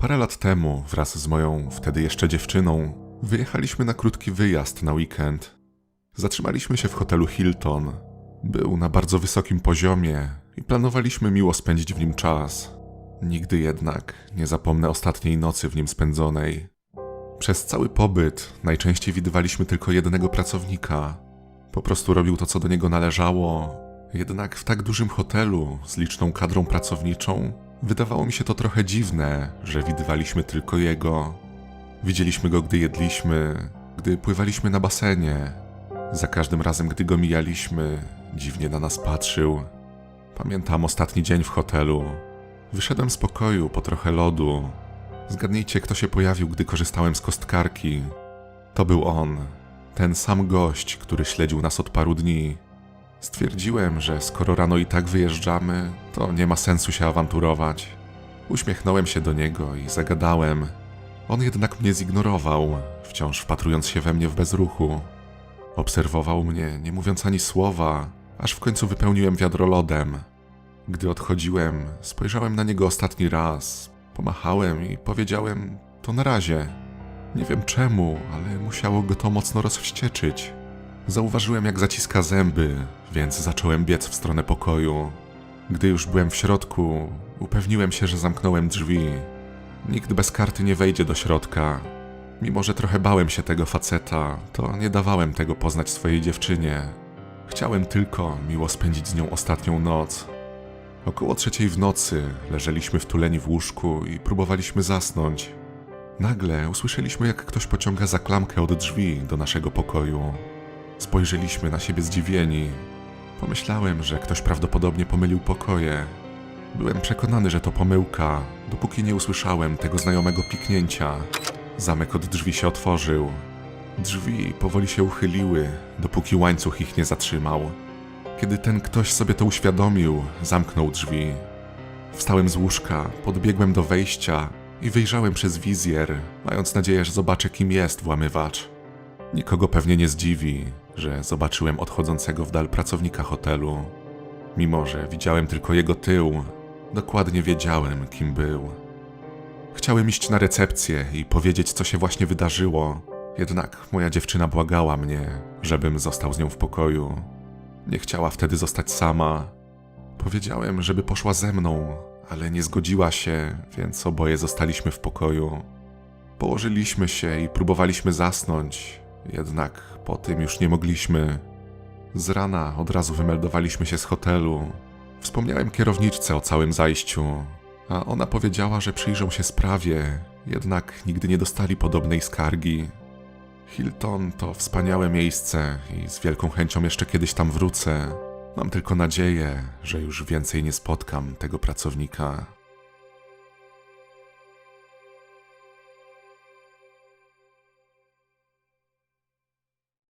Parę lat temu, wraz z moją wtedy jeszcze dziewczyną, wyjechaliśmy na krótki wyjazd na weekend. Zatrzymaliśmy się w hotelu Hilton. Był na bardzo wysokim poziomie i planowaliśmy miło spędzić w nim czas. Nigdy jednak nie zapomnę ostatniej nocy w nim spędzonej. Przez cały pobyt najczęściej widywaliśmy tylko jednego pracownika. Po prostu robił to, co do niego należało. Jednak w tak dużym hotelu z liczną kadrą pracowniczą wydawało mi się to trochę dziwne, że widywaliśmy tylko jego. Widzieliśmy go, gdy jedliśmy, gdy pływaliśmy na basenie. Za każdym razem, gdy go mijaliśmy, dziwnie na nas patrzył. Pamiętam ostatni dzień w hotelu. Wyszedłem z pokoju po trochę lodu. Zgadnijcie, kto się pojawił, gdy korzystałem z kostkarki. To był on, ten sam gość, który śledził nas od paru dni. Stwierdziłem, że skoro rano i tak wyjeżdżamy, to nie ma sensu się awanturować. Uśmiechnąłem się do niego i zagadałem. On jednak mnie zignorował, wciąż wpatrując się we mnie w bezruchu. Obserwował mnie, nie mówiąc ani słowa, aż w końcu wypełniłem wiadro lodem. Gdy odchodziłem, spojrzałem na niego ostatni raz, pomachałem i powiedziałem: To na razie. Nie wiem czemu, ale musiało go to mocno rozwścieczyć. Zauważyłem, jak zaciska zęby, więc zacząłem biec w stronę pokoju. Gdy już byłem w środku, upewniłem się, że zamknąłem drzwi. Nikt bez karty nie wejdzie do środka. Mimo, że trochę bałem się tego faceta, to nie dawałem tego poznać swojej dziewczynie. Chciałem tylko miło spędzić z nią ostatnią noc. Około trzeciej w nocy leżeliśmy wtuleni w łóżku i próbowaliśmy zasnąć. Nagle usłyszeliśmy, jak ktoś pociąga za klamkę od drzwi do naszego pokoju. Spojrzeliśmy na siebie zdziwieni. Pomyślałem, że ktoś prawdopodobnie pomylił pokoje. Byłem przekonany, że to pomyłka, dopóki nie usłyszałem tego znajomego piknięcia. Zamek od drzwi się otworzył. Drzwi powoli się uchyliły, dopóki łańcuch ich nie zatrzymał. Kiedy ten ktoś sobie to uświadomił, zamknął drzwi. Wstałem z łóżka, podbiegłem do wejścia i wyjrzałem przez wizjer, mając nadzieję, że zobaczę, kim jest włamywacz. Nikogo pewnie nie zdziwi, że zobaczyłem odchodzącego w dal pracownika hotelu. Mimo, że widziałem tylko jego tył, dokładnie wiedziałem, kim był. Chciałem iść na recepcję i powiedzieć, co się właśnie wydarzyło, jednak moja dziewczyna błagała mnie, żebym został z nią w pokoju. Nie chciała wtedy zostać sama. Powiedziałem, żeby poszła ze mną, ale nie zgodziła się, więc oboje zostaliśmy w pokoju. Położyliśmy się i próbowaliśmy zasnąć, jednak po tym już nie mogliśmy. Z rana od razu wymeldowaliśmy się z hotelu. Wspomniałem kierowniczce o całym zajściu, a ona powiedziała, że przyjrzą się sprawie, jednak nigdy nie dostali podobnej skargi. Hilton to wspaniałe miejsce i z wielką chęcią jeszcze kiedyś tam wrócę. Mam tylko nadzieję, że już więcej nie spotkam tego pracownika.